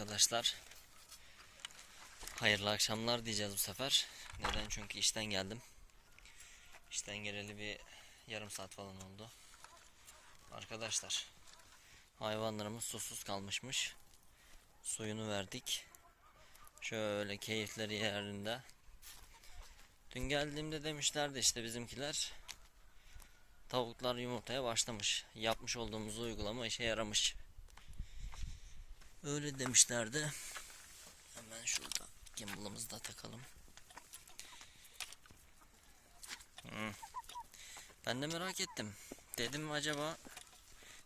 arkadaşlar. Hayırlı akşamlar diyeceğiz bu sefer. Neden? Çünkü işten geldim. İşten geleli bir yarım saat falan oldu. Arkadaşlar hayvanlarımız susuz kalmışmış. Suyunu verdik. Şöyle keyifleri yerinde. Dün geldiğimde demişlerdi işte bizimkiler tavuklar yumurtaya başlamış. Yapmış olduğumuz uygulama işe yaramış. Öyle demişlerdi. Hemen şurada gimbal'ımızı da takalım. Hmm. Ben de merak ettim. Dedim acaba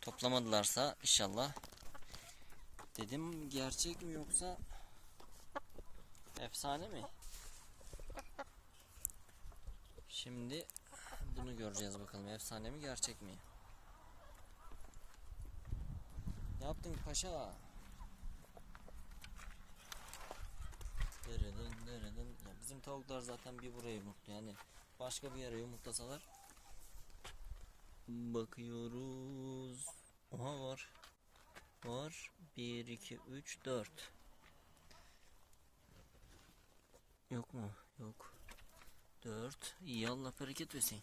toplamadılarsa inşallah. Dedim gerçek mi yoksa efsane mi? Şimdi bunu göreceğiz bakalım. Efsane mi gerçek mi? Ne yaptın paşa? Deredin deredin. Ya bizim tavuklar zaten bir buraya yumurtlu yani. Başka bir yere yumurtlasalar. Bakıyoruz. Oha var. Var. 1, 2, 3, 4. Yok mu? Yok. 4. İyi Allah bereket versin.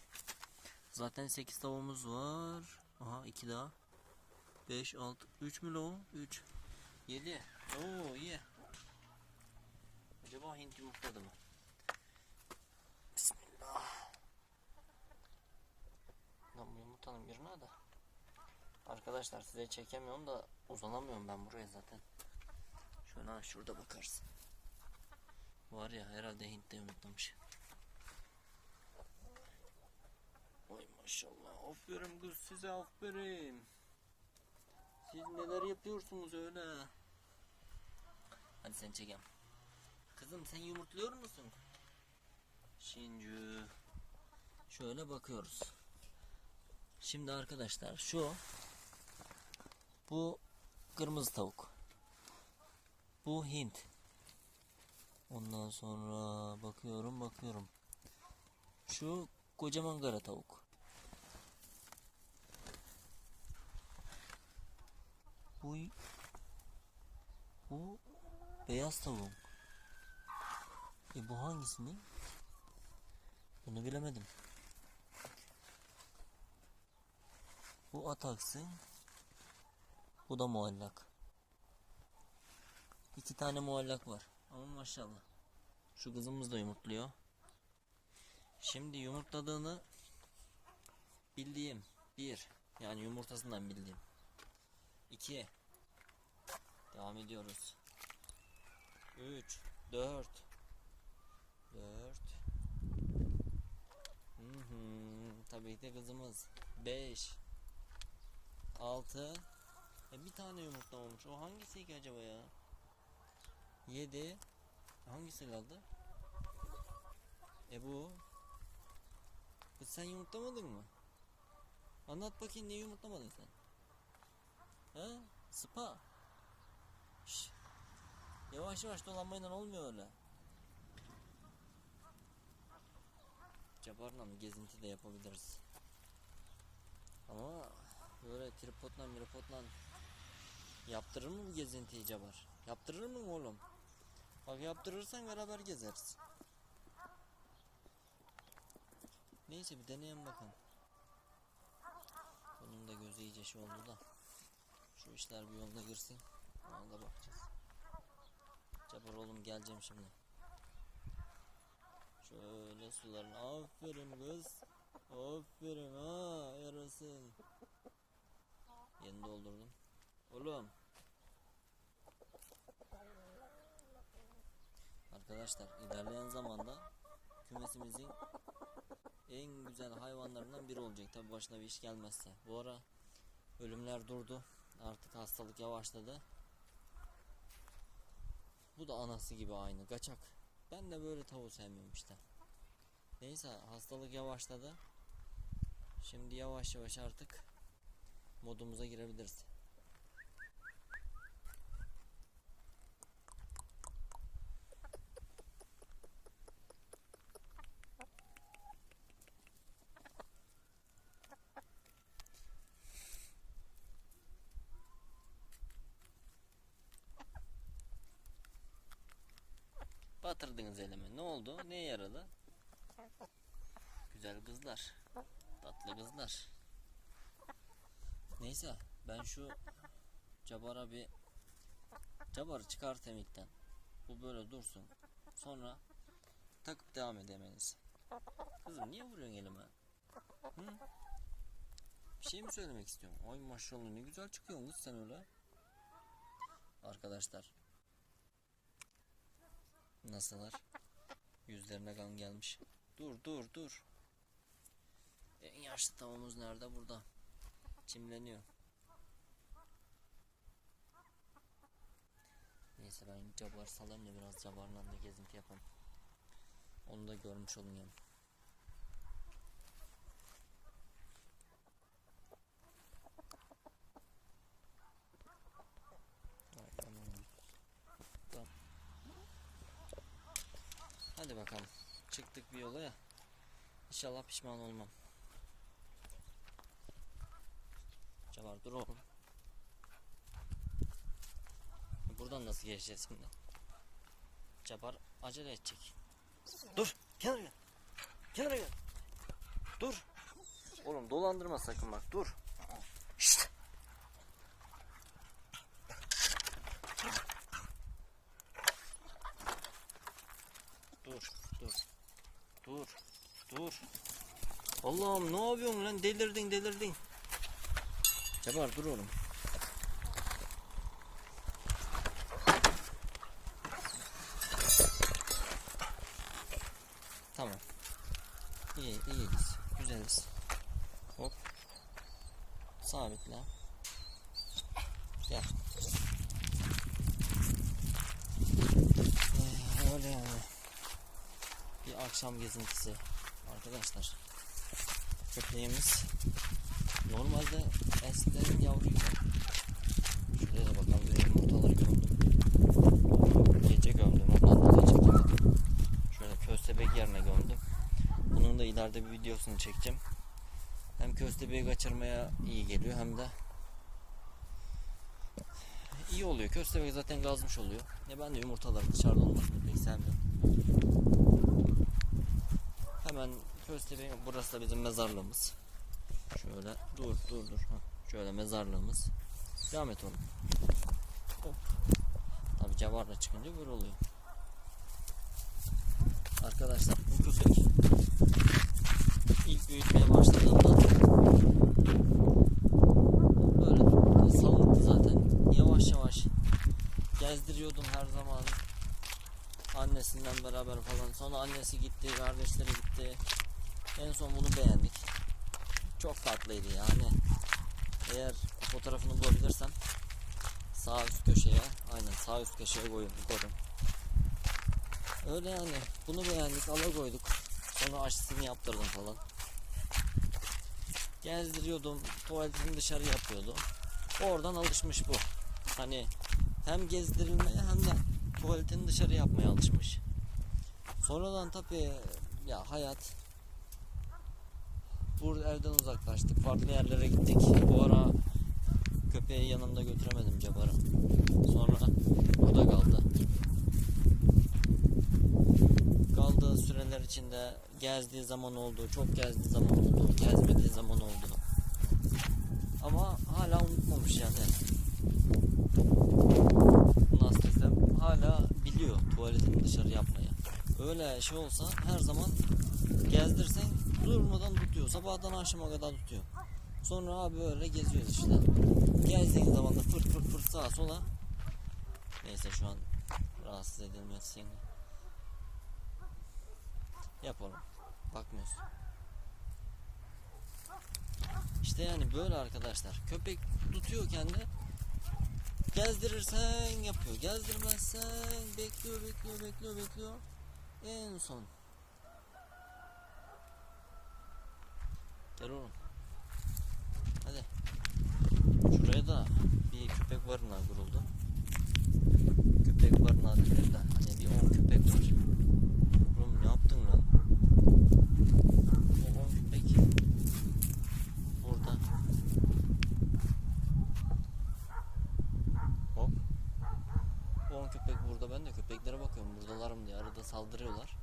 Zaten 8 tavuğumuz var. Aha 2 daha. 5, 6, 3 mü lo? 3. 7. Oo iyi. Acaba Hint yumurtladı mı? Bismillah. Lan bu yumurtanın birine de. Arkadaşlar size çekemiyorum da uzanamıyorum ben buraya zaten. Şöyle ha, şurada bakarsın. Var ya herhalde Hint'te yumurtlamış. Oy maşallah. Aferin kız size aferin. Siz neler yapıyorsunuz öyle? Hadi sen çekem. Kızım sen yumurtluyor musun? Şimdi şöyle bakıyoruz. Şimdi arkadaşlar şu bu kırmızı tavuk. Bu Hint. Ondan sonra bakıyorum bakıyorum. Şu kocaman kara tavuk. Bu bu beyaz tavuk. E bu hangisini? Bunu bilemedim. Bu ataksın. Bu da muallak. İki tane muallak var. Ama maşallah. Şu kızımız da yumurtluyor. Şimdi yumurtladığını bildiğim bir yani yumurtasından bildiğim iki devam ediyoruz. Üç, dört, dört. Hı hı, tabii ki kızımız. Beş, altı. E bir tane yumurtlamamış. O hangisi ki acaba ya? Yedi. Hangisi kaldı? E bu. Kız sen yumurtlamadın mı? Anlat bakayım niye yumurtlamadın sen? He? Spa. Şş. Yavaş yavaş dolanmayla olmuyor öyle. Cabarla mı gezinti de yapabiliriz. Ama böyle tripodla miripodla yaptırır mı bu gezintiyi Cabar? Yaptırır mı oğlum? Bak yaptırırsan beraber gezeriz. Neyse bir deneyelim bakalım. Bunun da gözü iyice şey oldu da. Şu işler bir yoluna girsin. Ona da bakacağız. Cabar oğlum geleceğim şimdi. Şöyle suların aferin kız. Aferin ha yarasın. Yeni doldurdum. Oğlum. Arkadaşlar ilerleyen zamanda kümesimizin en güzel hayvanlarından biri olacak. Tabi başına bir iş gelmezse. Bu ara ölümler durdu. Artık hastalık yavaşladı. Bu da anası gibi aynı. Kaçak. Ben de böyle tavuğu sevmiyorum işte. Neyse hastalık yavaşladı. Şimdi yavaş yavaş artık modumuza girebiliriz. Batırdınız elime. Ne oldu? Neye yaradı? Güzel kızlar. Tatlı kızlar. Neyse ben şu Cabar'a bir Cabar'ı çıkart emikten. Bu böyle dursun. Sonra takıp devam edemeniz. Kızım niye vuruyorsun elime? Hı? Bir şey mi söylemek istiyorsun? Ay maşallah ne güzel çıkıyorsun kız sen öyle. Arkadaşlar. Nasıllar? Yüzlerine kan gelmiş. Dur dur dur. En yaşlı tavamız nerede? Burada. Çimleniyor. Neyse ben cabar salayım da biraz cabarla da gezinti yapalım. Onu da görmüş olun yani. Hadi bakalım. Çıktık bir yola ya. İnşallah pişman olmam. Cabar dur oğlum. Buradan nasıl geçeceğiz şimdi? Cabar acele edecek. Dur. Kenara gel. Kenara gel. Dur. Oğlum dolandırma sakın bak. Dur. Dur. Dur. Dur. Dur. Allah'ım ne yapıyorsun lan? Delirdin delirdin. Cabar dur oğlum. Tamam. İyi, iyiyiz. Güzeliz. Hop. Sabitle. Gel. Ee, öyle yani. Bir akşam gezintisi. Arkadaşlar. Köpeğimiz normalde eskiden yavruydu. Şuraya da bakalım. Bir yumurtaları gömdüm. Gece gömdüm. Ondan da çektim. Şöyle köstebek yerine gömdüm. Bunun da ileride bir videosunu çekeceğim. Hem köstebeği kaçırmaya iyi geliyor hem de iyi oluyor. Köstebek zaten gazmış oluyor. Ya ben de yumurtaların dışarıda olmasını pek sevmiyorum. Hemen köstebeğin burası da bizim mezarlığımız. Şöyle dur dur dur. Hah, Şöyle mezarlığımız. Devam et oğlum. Hop. Tabi cavarla çıkınca böyle oluyor. Arkadaşlar bu köpek ilk büyütmeye başladığımda böyle sağlıklı zaten yavaş yavaş gezdiriyordum her zaman annesinden beraber falan sonra annesi gitti kardeşleri gitti en son bunu beğendik çok tatlıydı yani eğer fotoğrafını bulabilirsem sağ üst köşeye aynen sağ üst köşeye koyun koydum Öyle yani. Bunu beğendik, ala koyduk. Sonra aşısını yaptırdım falan. Gezdiriyordum, tuvaletini dışarı yapıyordu. Oradan alışmış bu. Hani hem gezdirilmeye hem de tuvaletini dışarı yapmaya alışmış. Sonradan tabii ya hayat burada evden uzaklaştık. Farklı yerlere gittik. Bu ara köpeği yanımda götüremedim Cabar'ı. Sonra burada kaldı. kaldığı süreler içinde gezdiği zaman oldu, çok gezdiği zaman oldu, gezmediği zaman oldu. Ama hala unutmamış yani. Hala biliyor tuvaletini dışarı yapmayı. Öyle şey olsa her zaman gezdirsen durmadan tutuyor. Sabahtan akşama kadar tutuyor. Sonra abi böyle geziyoruz işte. Gezdiğin zaman da fırt fırt fırt sağa sola. Neyse şu an rahatsız edilmesin. Yap oğlum. Bakmıyorsun. İşte yani böyle arkadaşlar. Köpek tutuyor kendi. Gezdirirsen yapıyor. Gezdirmezsen bekliyor, bekliyor, bekliyor, bekliyor. En son. Gel oğlum. Hadi. Şuraya da bir köpek barınağı kuruldu. Köpek barınağı değil de hani bir 10 köpek var. Oğlum ne yaptın lan? O 10 köpek burada. Hop. 10 köpek burada. Ben de köpeklere bakıyorum. Buradalar mı diye arada böyle saldırıyorlar.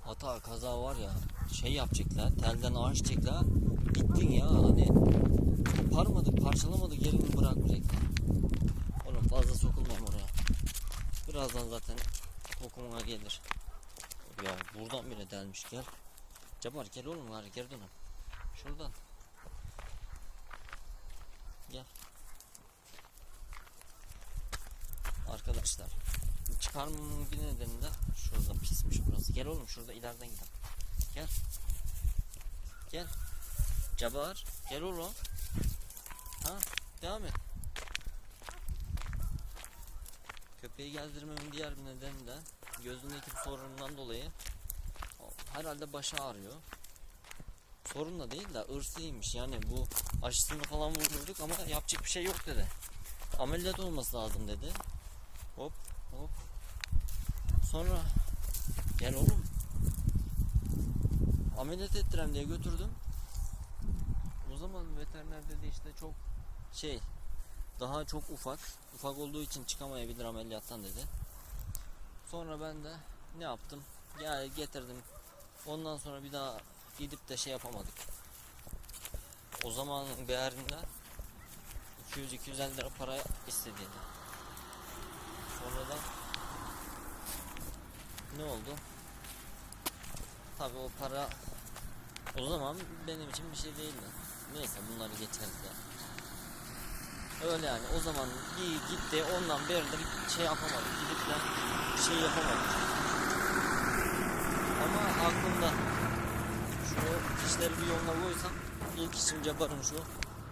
Hata kaza var ya şey yapacaklar telden ağaç çekler bittin ya hani koparmadık parçalamadık yerini bırakmayacaklar. Oğlum fazla sokulmayayım oraya. Birazdan zaten kokumuna gelir. Ya buradan bile delmiş gel. Cabar gel oğlum hadi geri dönelim. Şuradan. Gel. Arkadaşlar çıkarmamın bir nedeni de şurada pismiş burası. Gel oğlum şurada ileriden gidelim. Gel. Gel. Cabar gel oğlum. Ha devam et. Köpeği gezdirmemin diğer bir nedeni de gözündeki sorunundan dolayı herhalde başı ağrıyor. Sorun da değil de ırsıymış yani bu aşısını falan vurdurduk ama yapacak bir şey yok dedi. Ameliyat olması lazım dedi. Hop hop. Sonra gel oğlum. Ameliyat ettirem diye götürdüm. O zaman veteriner dedi işte çok şey daha çok ufak. Ufak olduğu için çıkamayabilir ameliyattan dedi. Sonra ben de ne yaptım? Gel getirdim. Ondan sonra bir daha gidip de şey yapamadık. O zaman değerinde 200-250 lira para istediydi. Sonradan ne oldu? Tabi o para o zaman benim için bir şey değildi. Neyse bunları geçeriz ya. Öyle yani o zaman iyi gitti ondan beri de bir şey yapamadık. Gidip de bir şey yapamadık. Ama aklımda şu işleri bir yoluna koysam ilk işim yaparım şu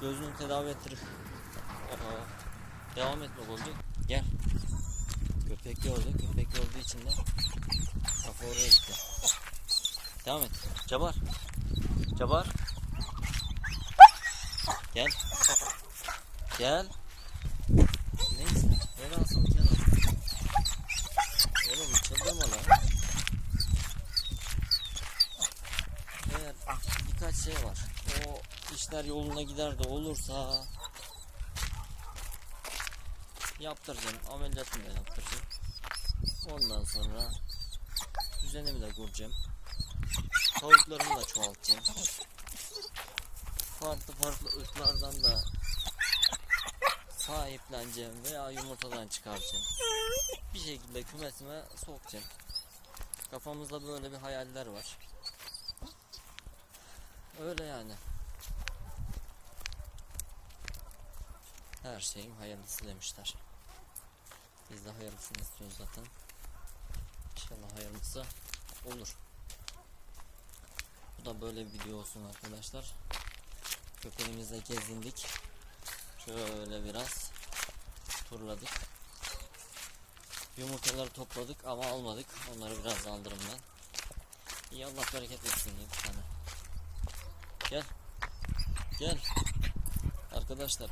gözünü tedavi ettirip Aha, devam etmek olacak. Gel. Köpek gördü. Köpek gördüğü için de kafa oraya gitti. Devam et. Cabar. Cabar. Gel. Gel. Neyse. Gel alsın. Gel alsın. Oğlum çıldırma lan. Eğer birkaç şey var. O işler yoluna gider de olursa yaptıracağım. Ameliyatını da yaptıracağım. Ondan sonra düzenimi de kuracağım. Tavuklarımı da çoğaltacağım. Farklı farklı ırklardan da sahipleneceğim veya yumurtadan çıkaracağım. Bir şekilde kümesime sokacağım. Kafamızda böyle bir hayaller var. Öyle yani. Her şeyin hayırlısı demişler. Biz de hayırlısını istiyoruz zaten. İnşallah hayırlısı olur. Da böyle bir video olsun arkadaşlar. Köpeğimizle gezindik. Şöyle biraz turladık. Yumurtaları topladık ama almadık. Onları biraz aldırım ben. İyi Allah bereket etsin diye bir tane. Gel. Gel. Arkadaşlar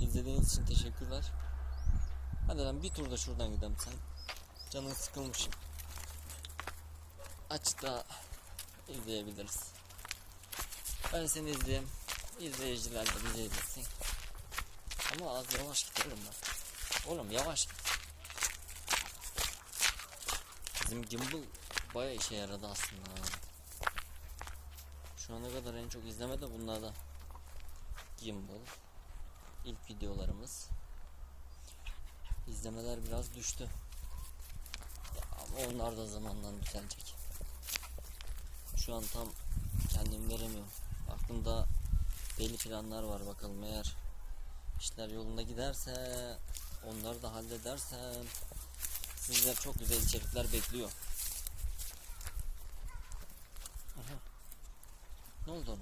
izlediğiniz için teşekkürler. Hadi lan bir tur da şuradan gidelim sen. Canın sıkılmış. Aç da izleyebiliriz. Ben seni izleyeyim. İzleyiciler de bizi izlesin. Ama az yavaş git oğlum lan. Oğlum yavaş git. Bizim gimbal baya işe yaradı aslında. Şu ana kadar en çok izleme de bunlarda. Gimbal. İlk videolarımız. İzlemeler biraz düştü. Ya ama onlar da zamanla düzelecek. Şu an tam kendim veremiyorum. Aklımda belli planlar var bakalım eğer işler yolunda giderse onları da halledersem sizler çok güzel içerikler bekliyor. Aha. Ne oldu?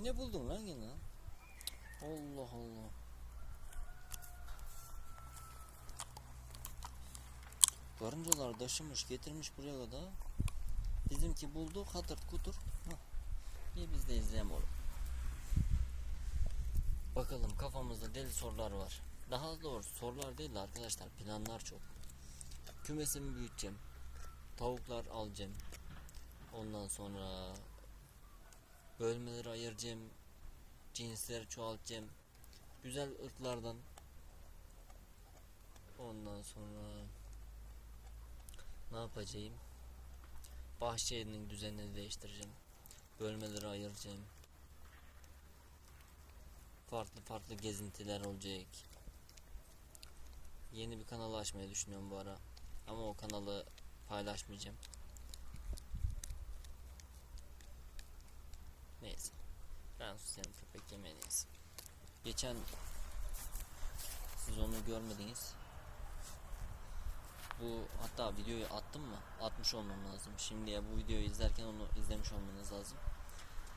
Ne buldun lan yine? Allah Allah. Karıncalar taşımış getirmiş buraya kadar. Bizimki buldu katır kutur. Hah. İyi biz de izleyelim oğlum. Bakalım kafamızda deli sorular var. Daha doğrusu sorular değil de arkadaşlar planlar çok. Kümesimi büyüteceğim. Tavuklar alacağım. Ondan sonra bölmeleri ayıracağım. Cinsleri çoğaltacağım. Güzel ırklardan. Ondan sonra Ne yapacağım? Bahçenin düzenini değiştireceğim. Bölmeleri ayıracağım. Farklı farklı gezintiler olacak. Yeni bir kanal açmayı düşünüyorum bu ara. Ama o kanalı paylaşmayacağım. Neyse. Ben susayım köpek yemeğiniz. Geçen siz onu görmediniz. Bu hatta videoyu attım mı? Atmış olmam lazım. Şimdiye bu videoyu izlerken onu izlemiş olmanız lazım.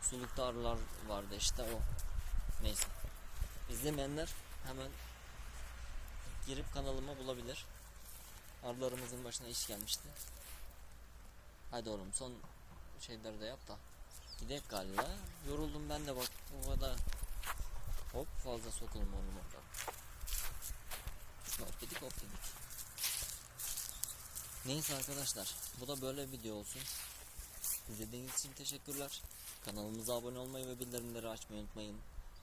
Sulukta arılar vardı işte o. Neyse. İzlemeyenler hemen girip kanalıma bulabilir. Arılarımızın başına iş gelmişti. Hadi oğlum son şeyleri de yap da. Gidek galiba. Yoruldum ben de bak o kadar. Hop fazla sokulma oğlum orada. Hop dedik hop dedik. Neyse arkadaşlar bu da böyle bir video olsun. İzlediğiniz için teşekkürler. Kanalımıza abone olmayı ve bildirimleri açmayı unutmayın.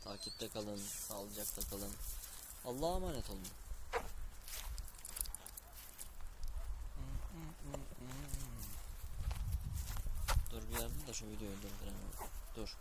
Takipte kalın, sağlıcakla kalın. Allah'a emanet olun. Dur bir yerde de şu videoyu durduralım. Dur.